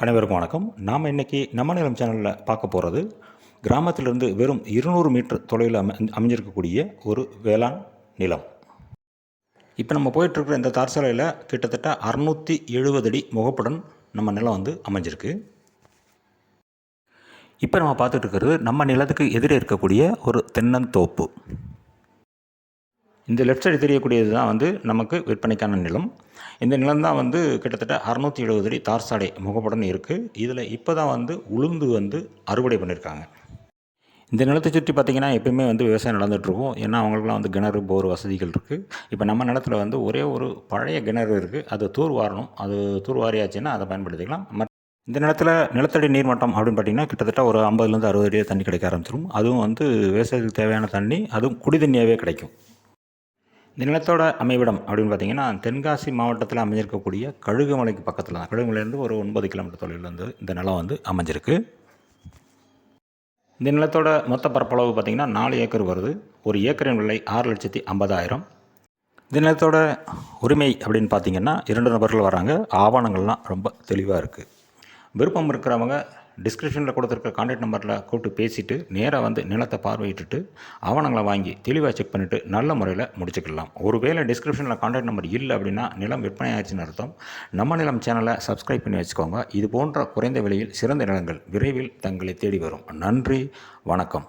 அனைவருக்கும் வணக்கம். நாம் இன்றைக்கி நம்ம நிலம் சேனலில் பார்க்க போகிறது கிராமத்திலிருந்து வெறும் இருநூறு மீட்டர் தொலைவில் அமை அமைஞ்சிருக்கக்கூடிய ஒரு வேளாண் நிலம். இப்போ நம்ம போயிட்டுருக்கிற இந்த தார் சாலையில் கிட்டத்தட்ட அறுநூற்றி எழுபது அடி முகப்புடன் நம்ம நிலம் வந்து அமைஞ்சிருக்கு. இப்போ நம்ம பார்த்துட்டு இருக்கிறது நம்ம நிலத்துக்கு எதிரே இருக்கக்கூடிய ஒரு தென்னந்தோப்பு. இந்த லெஃப்ட் சைடு தெரியக்கூடியது தான் வந்து நமக்கு விற்பனைக்கான நிலம். இந்த நிலம் தான் வந்து கிட்டத்தட்ட அறநூற்றி எழுபது அடி தார் சாலை முகப்படன் இருக்குது இதில் இப்போ தான் வந்து உளுந்து வந்து அறுவடை பண்ணியிருக்காங்க இந்த நிலத்தை சுற்றி பார்த்திங்கன்னா எப்பயுமே வந்து விவசாயம் நடந்துகிட்ருக்கும் ஏன்னா அவங்களுக்குலாம் வந்து கிணறு போர் வசதிகள் இருக்குது இப்போ நம்ம நிலத்துல வந்து ஒரே ஒரு பழைய கிணறு இருக்குது அது தூர் வாரணும். அது தூர் வாரியாச்சுன்னா அதை பயன்படுத்திக்கலாம். மற்ற இந்த நிலத்தில் நிலத்தடி நீர்மட்டம் அப்படின்னு பார்த்தீங்கன்னா கிட்டத்தட்ட ஒரு ஐம்பதுலேருந்து அறுபது அடியே தண்ணி கிடைக்க ஆரம்பிச்சிடும் அதுவும் வந்து விவசாயத்துக்கு தேவையான தண்ணி அதுவும் குடி தண்ணியாகவே கிடைக்கும். இந்த நிலத்தோட அமைவிடம் அப்படின்னு பார்த்தீங்கன்னா தென்காசி மாவட்டத்தில் அமைஞ்சிருக்கக்கூடிய கழுகுமலைக்கு பக்கத்தில் தான். கழுகுமலையிலேருந்து ஒரு ஒன்பது கிலோமீட்டர் தொலைவில் வந்து இந்த நிலம் வந்து அமைஞ்சிருக்கு. இந்த நிலத்தோட மொத்த பரப்பளவு பார்த்திங்கன்னா நாலு ஏக்கர் வருது. ஒரு ஏக்கரின் விலை ஆறு லட்சத்தி ஐம்பதாயிரம். இந்த நிலத்தோட உரிமை அப்படின்னு பார்த்தீங்கன்னா இரண்டு நபர்கள் வராங்க. ஆவணங்கள்லாம் ரொம்ப தெளிவாக இருக்குது விருப்பம் இருக்கிறவங்க டிஸ்கிரிப்ஷனில் கொடுத்துருக்க கான்டாக்ட் நம்பரில் கூப்பிட்டு பேசிவிட்டு நேராக வந்து நிலத்தை பார்வையிட்டுட்டு ஆவணங்களை வாங்கி தெளிவாக செக் பண்ணிவிட்டு நல்ல முறையில் முடிச்சுக்கலாம். ஒருவேளை டிஸ்கிரிப்ஷனில் கான்டாக்ட் நம்பர் இல்லை அப்படின்னா நிலம் விற்பனை ஆயிடுச்சுன்னு அர்த்தம். நம்ம நிலம் சேனலை சப்ஸ்கிரைப் பண்ணி வச்சுக்கோங்க. இது போன்ற குறைந்த விலையில் சிறந்த நிலங்கள் விரைவில் தங்களை தேடி வரும். நன்றி வணக்கம்.